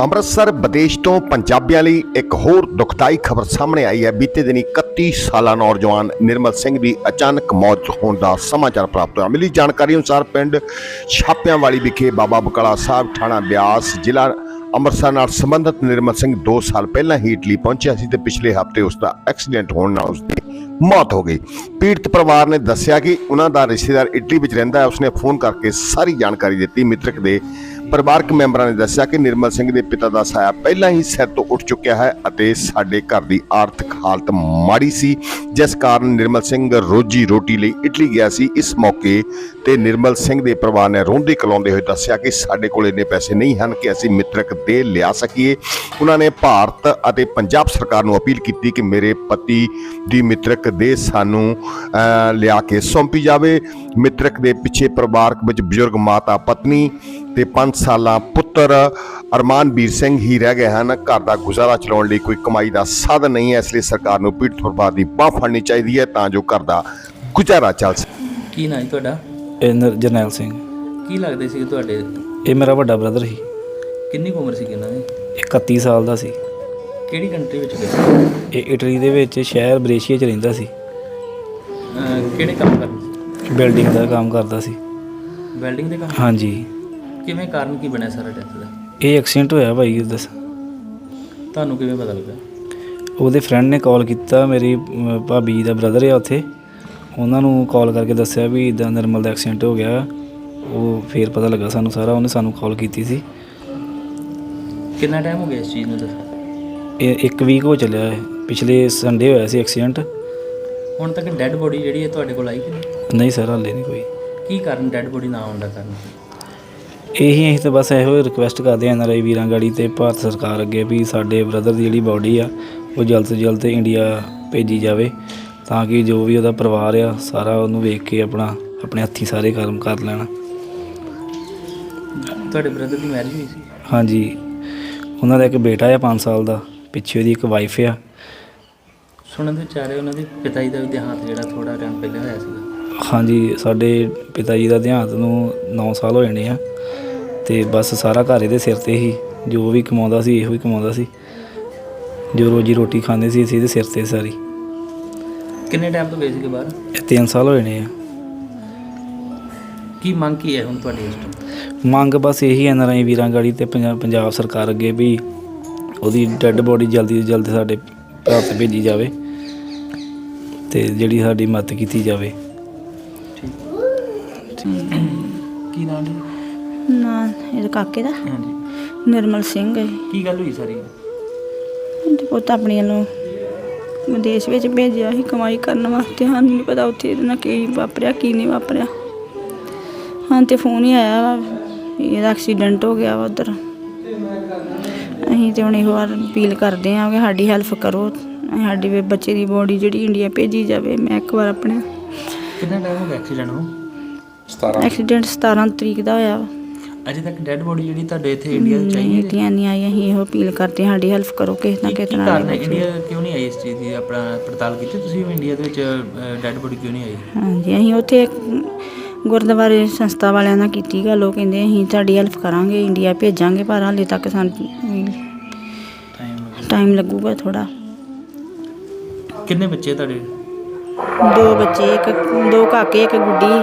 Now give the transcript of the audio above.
ਅੰਮ੍ਰਿਤਸਰ ਵਿਦੇਸ਼ ਤੋਂ ਪੰਜਾਬੀਆਂ ਲਈ ਇੱਕ ਹੋਰ ਦੁਖਦਾਈ ਖਬਰ ਸਾਹਮਣੇ ਆਈ ਹੈ। ਬੀਤੇ ਦਿਨੀ 31 ਸਾਲਾ ਨੌਜਵਾਨ ਨਿਰਮਲ ਸਿੰਘ ਦੀ ਅਚਾਨਕ ਮੌਤ ਹੋਣ ਦਾ ਸਮਾਚਾਰ ਪ੍ਰਾਪਤ ਹੋਇਆ। ਮਿਲੀ ਜਾਣਕਾਰੀ ਅਨੁਸਾਰ ਪਿੰਡ ਛਾਪਿਆਂ ਵਾਲੀ ਵਿਖੇ ਬਾਬਾ ਬਕਾਲਾ ਸਾਹਿਬ ਥਾਣਾ ਬਿਆਸ, ਜ਼ਿਲ੍ਹਾ ਅੰਮ੍ਰਿਤਸਰ ਨਾਲ ਸੰਬੰਧਿਤ ਨਿਰਮਲ ਸਿੰਘ 2 ਸਾਲ ਪਹਿਲਾਂ ਹੀ ਇਟਲੀ ਪਹੁੰਚਿਆ ਸੀ ਤੇ ਪਿਛਲੇ ਹਫ਼ਤੇ ਉਸ ਦਾ ਐਕਸੀਡੈਂਟ ਹੋਣ ਨਾਲ ਉਸ ਦੀ ਮੌਤ ਹੋ ਗਈ। ਪੀੜਤ ਪਰਿਵਾਰ ਨੇ ਦੱਸਿਆ ਕਿ ਉਹਨਾਂ ਦਾ ਰਿਸ਼ਤੇਦਾਰ ਇਟਲੀ ਵਿੱਚ ਰਹਿੰਦਾ ਹੈ। ਉਸਨੇ ਫੋਨ ਕਰਕੇ ਸਾਰੀ ਜਾਣਕਾਰੀ ਦਿੱਤੀ। ਮ੍ਰਿਤਕ ਦੇ ਪਰਿਵਾਰਕ ਮੈਂਬਰਾਂ ਨੇ ਦੱਸਿਆ ਕਿ ਨਿਰਮਲ ਸਿੰਘ ਦੇ ਪਿਤਾ ਦਾ ਸਾਇਆ ਪਹਿਲਾਂ ਹੀ ਸਿਰ ਤੋਂ ਉੱਠ ਚੁੱਕਿਆ ਹੈ ਅਤੇ ਸਾਡੇ ਘਰ ਦੀ ਆਰਥਿਕ ਹਾਲਤ ਮਾੜੀ ਸੀ, ਜਿਸ ਕਾਰਨ ਨਿਰਮਲ ਸਿੰਘ ਰੋਜੀ ਰੋਟੀ ਲਈ ਇਟਲੀ ਗਿਆ ਸੀ। ਇਸ ਮੌਕੇ ਤੇ ਨਿਰਮਲ ਸਿੰਘ ਦੇ ਪਰਿਵਾਰ ਨੇ ਰੋਂਦੇ ਕਲਾਉਂਦੇ ਹੋਏ ਦੱਸਿਆ ਕਿ ਸਾਡੇ ਕੋਲ ਇੰਨੇ ਪੈਸੇ ਨਹੀਂ ਹਨ ਕਿ ਅਸੀਂ ਮਿੱਤਰਕ ਦੇ ਲਿਆ ਸਕੀਏ। ਉਹਨਾਂ ਨੇ ਭਾਰਤ ਅਤੇ ਪੰਜਾਬ ਸਰਕਾਰ ਨੂੰ ਅਪੀਲ ਕੀਤੀ ਕਿ ਮੇਰੇ ਪਤੀ ਦੀ ਮਿੱਤਰਕ ਦੇ ਸਾਨੂੰ ਲਿਆ ਕੇ ਸੌਂਪੀ ਜਾਵੇ। ਮਿੱਤਰਕ ਦੇ ਪਿੱਛੇ ਪਰਿਵਾਰਕ ਵਿੱਚ ਬਜ਼ੁਰਗ ਮਾਤਾ ਪਤਨੀ ਤੇ 5 ਸਾਲਾਂ ਪੁੱਤਰ ਅਰਮਾਨਵੀਰ ਸਿੰਘ ਹੀ ਰਹਿ ਗਏ ਹਨ। ਘਰ ਦਾ ਗੁਜ਼ਾਰਾ ਚਲਾਉਣ ਲਈ ਕੋਈ ਕਮਾਈ ਦਾ ਸਾਧਨ ਨਹੀਂ ਹੈ। ਇਸ ਲਈ ਸਰਕਾਰ ਨੂੰ ਪੀੜਤ ਪਰਿਵਾਰ ਦੀ ਬਾਹ ਫੜਨੀ ਚਾਹੀਦੀ ਹੈ ਤਾਂ ਜੋ ਘਰ ਦਾ ਗੁਜ਼ਾਰਾ ਚੱਲ ਸਕੇ। ਕੀ ਨਾਂ ਹੈ ਤੁਹਾਡਾ? ਇਹ ਨਰ- ਜਰਨੈਲ ਸਿੰਘ। ਕੀ ਲੱਗਦੇ ਸੀ ਤੁਹਾਡੇ? ਇਹ ਮੇਰਾ ਵੱਡਾ ਬ੍ਰਦਰ ਸੀ। ਕਿੰਨੀ ਕੁ ਉਮਰ ਸੀ ਇਹਨਾਂ ਦੀ? ਇਹ 31 ਸਾਲ ਦਾ ਸੀ। ਕਿਹੜੀ ਕੰਟਰੀ ਵਿੱਚ ਗਏ? ਇਹ ਇਟਲੀ ਦੇ ਵਿੱਚ ਸ਼ਹਿਰ ਬ੍ਰੇਸ਼ੀਆ 'ਚ ਰਹਿੰਦਾ ਸੀ। ਅਹ ਕਿਹੜੇ ਕੰਮ ਕਰਦੇ ਸੀ? ਬਿਲਡਿੰਗ ਦਾ ਕੰਮ ਕਰਦਾ ਸੀ। ਵੈਲਡਿੰਗ ਦੇ ਕੰਮ? ਹਾਂਜੀ। ਕਿਵੇਂ ਕਾਰਨ ਕੀ ਬਣਿਆ ਸਾਰਾ ਡੈਥ ਦਾ? ਇਹ ਐਕਸੀਡੈਂਟ ਹੋਇਆ ਭਾਈ ਦੱਸ। ਤੁਹਾਨੂੰ ਕਿਵੇਂ ਪਤਾ ਲੱਗਾ? ਉਹਦੇ ਫਰੈਂਡ ਨੇ ਕਾਲ ਕੀਤਾ ਮੇਰੀ ਅਮ, ਭਾਬੀ ਦਾ ਬ੍ਰਦਰ ਆ ਉੱਥੇ। ਉਹਨਾਂ ਨੂੰ ਕਾਲ ਕਰਕੇ ਦੱਸਿਆ ਵੀ ਇਦਾਂ ਨਰਮਲ ਦਾ ਐਕਸੀਡੈਂਟ ਹੋ ਗਿਆ। ਉਹ ਫੇਰ ਪਤਾ ਲੱਗਾ ਸਾਨੂੰ ਸਾਰਾ ਉਹਨੇ ਸਾਨੂੰ ਕਾਲ ਕੀਤੀ ਸੀ। ਕਿੰਨਾ ਟਾਈਮ ਹੋ ਗਿਆ ਇਸ ਚੀਜ਼ ਨੂੰ ਦੱਸ ਇਹ ਇੱਕ ਵੀਕ ਹੋ ਚੱਲਿਆ ਹੈ ਪਿਛਲੇ ਸੰਡੇ ਹੋਇਆ ਸੀ ਐਕਸੀਡੈਂਟ ਹੁਣ ਤੱਕ ਡੈੱਡ ਬੋਡੀ ਜਿਹੜੀ ਹੈ ਤੁਹਾਡੇ ਕੋਲ ਆਈ ਕਿ ਨਹੀਂ? ਨਹੀਂ ਸਰ ਹਾਲੇ ਨਹੀਂ ਕੋਈ। ਕੀ ਕਾਰਨ ਡੈੱਡ ਬੋਡੀ ਨਾ ਆਉਣ ਦਾ ਕਾਰਨ? ਇਹੀ ਅਸੀਂ ਤਾਂ ਬਸ ਇਹੋ ਰਿਕੁਐਸਟ ਕਰਦੇ ਹਾਂ ਨਰਾਈ ਵੀਰਾਂ ਗਾੜੀ ਤੇ ਭਾਰਤ ਸਰਕਾਰ ਅੱਗੇ ਵੀ ਸਾਡੇ ਬ੍ਰਦਰ ਦੀ ਜਿਹੜੀ ਬਾਡੀ ਆ ਉਹ ਜਲਦ ਤੋਂ ਜਲਦ ਇੰਡੀਆ ਭੇਜੀ ਜਾਵੇ ਤਾਂ ਕਿ ਜੋ ਵੀ ਉਹਦਾ ਪਰਿਵਾਰ ਆ ਸਾਰਾ ਉਹਨੂੰ ਵੇਖ ਕੇ ਆਪਣਾ ਆਪਣੇ ਹੱਥੀਂ ਸਾਰੇ ਕਰਮ ਕਰ ਲੈਣ। ਤੁਹਾਡੇ ਬ੍ਰਦਰ ਦੀ ਮੈਰਿਜ ਹੋਈ ਸੀ? ਹਾਂਜੀ। ਉਹਨਾਂ ਦਾ ਇੱਕ ਬੇਟਾ ਆ 5 ਸਾਲ ਦਾ ਪਿੱਛੇ ਉਹਦੀ ਇੱਕ ਵਾਈਫ ਆ। ਸੁਣਨ ਦੇ ਵਿਚਾਰੇ ਉਹਨਾਂ ਦੇ ਪਿਤਾ ਜੀ ਦਾ ਵੀ ਦੇਹਾਂਤ ਜਿਹੜਾ ਥੋੜਾ ਟਾਈਮ ਪਹਿਲਾਂ ਹੋਇਆ ਸੀਗਾ। ਹਾਂਜੀ ਸਾਡੇ ਪਿਤਾ ਜੀ ਦਾ ਦੇਹਾਂਤ ਨੂੰ 9 ਸਾਲ ਹੋ ਜਾਣੇ ਆ। ਤੇ ਬਸ ਸਾਰਾ ਘਰ ਇਹਦੇ ਸਿਰ ਤੇ ਹੀ ਜੋ ਵੀ ਕਮਾਉਂਦਾ ਸੀ ਇਹੋ ਹੀ ਕਮਾਉਂਦਾ ਸੀ। ਜੋ ਰੋਜੀ ਰੋਟੀ ਖਾਂਦੇ ਸੀ ਅਸੀਂ ਇਹਦੇ ਸਿਰ ਤੇ ਸਾਰੀ। ਕਿੰਨੇ ਟਾਈਮ ਤੋਂ ਗਏ ਸੀਗੇ ਬਾਹਰ? ਇਹ ਤਿੰਨ ਸਾਲ ਹੋਏ ਨੇ ਆ। ਕੀ ਮੰਗ ਕੀ ਹੈ ਹੁਣ ਤੁਹਾਡੀ ਇਸ ਤੋਂ? ਮੰਗ ਬਸ ਇਹੀ ਐਨ ਆਰ ਆਈ ਵੀਰਾਂ ਗਾੜੀ ਤੇ ਪੰਜਾ- ਪੰਜਾਬ ਸਰਕਾਰ ਅੱਗੇ ਵੀ ਉਹਦੀ ਡੈੱਡ ਬੋਡੀ ਜਲਦੀ ਤੋਂ ਜਲਦੀ ਸਾਡੇ ਭਾਰਤ ਭੇਜੀ ਜਾਵੇ ਤੇ ਜਿਹੜੀ ਸਾਡੀ ਮਦਦ ਕੀਤੀ ਜਾਵੇ। ਕੀ ਨਾਮ ਜੀ? ਨਾ ਇਹਦੇ ਕਾਕੇ ਦਾ। ਹਾਂਜੀ। ਨਿਰਮਲ ਸਿੰਘ ਹੈ। ਕੀ ਗੱਲ ਹੋਈ ਸਾਰੀ? ਤੇ ਪੁੱਤ ਆਪਣੀ ਨੂੰ ਵਿਦੇਸ਼ ਵਿੱਚ ਭੇਜਿਆ ਸੀ ਕਮਾਈ ਕਰਨ ਵਾਸਤੇ। ਸਾਨੂੰ ਨਹੀਂ ਪਤਾ ਉੱਥੇ ਇਹਦੇ ਨਾਲ ਕੀ ਵਾਪਰਿਆ ਕੀ ਨਹੀਂ ਵਾਪਰਿਆ। ਹਾਂ ਤੇ ਫੋਨ ਹੀ ਆਇਆ ਵਾ ਵੀ ਇਹਦਾ ਐਕਸੀਡੈਂਟ ਹੋ ਗਿਆ ਵਾ ਉਧਰ। ਅਸੀਂ ਤੇ ਹੁਣ ਇਹੋ ਵਾਰ ਅਪੀਲ ਕਰਦੇ ਹਾਂ ਕਿ ਸਾਡੀ ਹੈਲਪ ਕਰੋ। ਸਾਡੀ ਵੀ ਬੱਚੇ ਦੀ ਬੋਡੀ ਜਿਹੜੀ ਇੰਡੀਆ ਭੇਜੀ ਜਾਵੇ। ਮੈਂ ਇੱਕ ਵਾਰ ਆਪਣੇ ਕਿੰਨਾ ਟਾਈਮ ਹੋ ਗਿਆ ਐਕਸੀਡੈਂਟ ਨੂੰ? ਐਕਸੀਡੈਂਟ 17 ਤਰੀਕ ਦਾ ਹੋਇਆ ਵਾ। ਅਜੇ ਤੱਕ ਡੈੱਡ ਬੋਡੀ ਜਿਹੜੀ ਤੁਹਾਡੇ ਇੱਥੇ ਇੰਡੀਆ ਚ ਆਈ ਨਹੀਂ ਹੈ? ਇੰਡੀਆ ਨਹੀਂ ਆਈ ਅਸੀਂ ਇਹੋ ਅਪੀਲ ਕਰਦੇ ਹਾਂ ਸਾਡੀ ਹੈਲਪ ਕਰੋ ਕਿਸੇ ਨਾ ਕੀ ਕਿਸੇ ਕੀ ਤਰ੍ਹਾਂ ਕਾਰਨ ਹੈ? ਦੇ ਇੰਡੀਆ ਕਿਉਂ ਨਹੀਂ ਆਈ ਇਸ ਚੀਜ਼ ਦੀ ਆਪਣਾ ਪੜਤਾਲ ਕੀਤੀ? ਤੁਸੀਂ ਵੀ ਇੰਡੀਆ ਦੇ ਵਿੱਚ ਡੈੱਡ ਬੋਡੀ ਕਿਉਂ ਨਹੀਂ ਆਈ? ਹਾਂਜੀ ਅਸੀਂ ਉੱਥੇ ਇੱਕ ਗੁਰਦੁਆਰੇ ਸੰਸਥਾ ਵਾਲਿਆਂ ਨਾਲ ਕੀਤੀ ਗੱਲ ਉਹ ਕਹਿੰਦੇ ਅਸੀਂ ਤੁਹਾਡੀ ਹੈਲਪ ਕਰਾਂਗੇ ਇੰਡੀਆ ਭੇਜਾਂਗੇ ਪਰ ਹਾਲੇ ਤੱਕ ਸਾਨੂੰ ਟਾਈਮ ਟਾਈਮ ਲੱਗੂਗਾ ਥੋੜਾ ਕਿੰਨੇ ਬੱਚੇ ਤੁਹਾਡੇ? ਦੋ ਬੱਚੇ ਇੱਕ ਦੋ ਕਾਕੇ ਇੱਕ ਗੁੱਡੀ।